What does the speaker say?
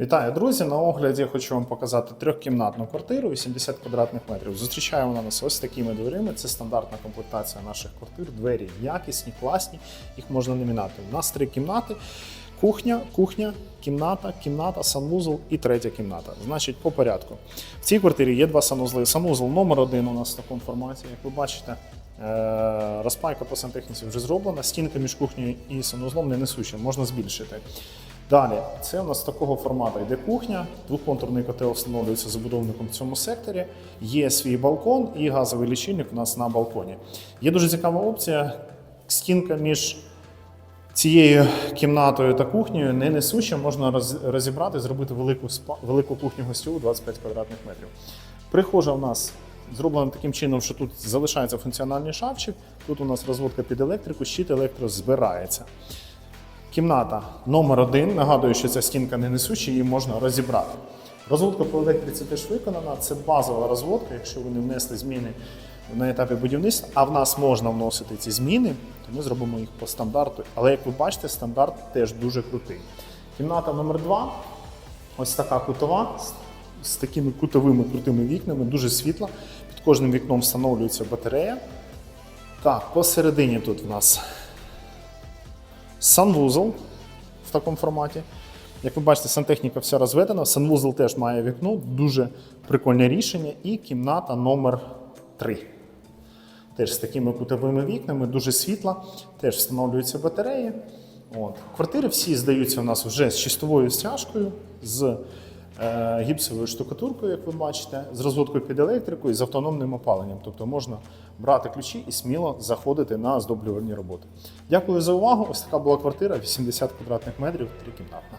Вітаю, друзі! На огляді я хочу вам показати трьохкімнатну квартиру 80 квадратних метрів. Зустрічає вона нас ось такими дверима. Це стандартна комплектація наших квартир. Двері якісні, класні, їх можна не міняти. У нас три кімнати. Кухня, кухня, кімната, кімната, санвузол і третя кімната. Значить, по порядку. В цій квартирі є два санузли. Санузол номер один у нас в такому форматі, як ви бачите. Е, Розпайка по сантехніці вже зроблена. Стінка між кухнею і санузлом не несуща, можна збільшити. Далі, це у нас такого формату йде кухня, двоконтурний котел встановлюється забудовником в цьому секторі. Є свій балкон і газовий лічильник у нас на балконі. Є дуже цікава опція. Стінка між цією кімнатою та кухнею не несуща, можна розібрати, зробити велику, велику кухню гостьову 25 квадратних метрів. Прихожа у нас зроблена таким чином, що тут залишається функціональний шафчик. Тут у нас розводка під електрику, щит електро збирається. Кімната номер один. Нагадую, що ця стінка не несуща, її можна розібрати. Розводка по електриці теж виконана. Це базова розводка. Якщо ви не внесли зміни на етапі будівництва, а в нас можна вносити ці зміни, то ми зробимо їх по стандарту. Але як ви бачите, стандарт теж дуже крутий. Кімната номер два. Ось така кутова з такими кутовими крутими вікнами, дуже світла. Під кожним вікном встановлюється батарея. Так, посередині тут в нас санвузол в такому форматі. Як ви бачите, сантехніка вся розведена. Санвузол теж має вікно, дуже прикольне рішення. І кімната номер 3 Теж з такими кутовими вікнами, дуже світла, теж встановлюються батареї. От. Квартири всі здаються у нас вже з чистовою стяжкою, з гіпсовою штукатуркою, як ви бачите, з розводкою під електрику і з автономним опаленням. Тобто можна брати ключі і сміло заходити на оздоблювальні роботи. Дякую за увагу. Ось така була квартира 80 квадратних метрів, трикімнатна.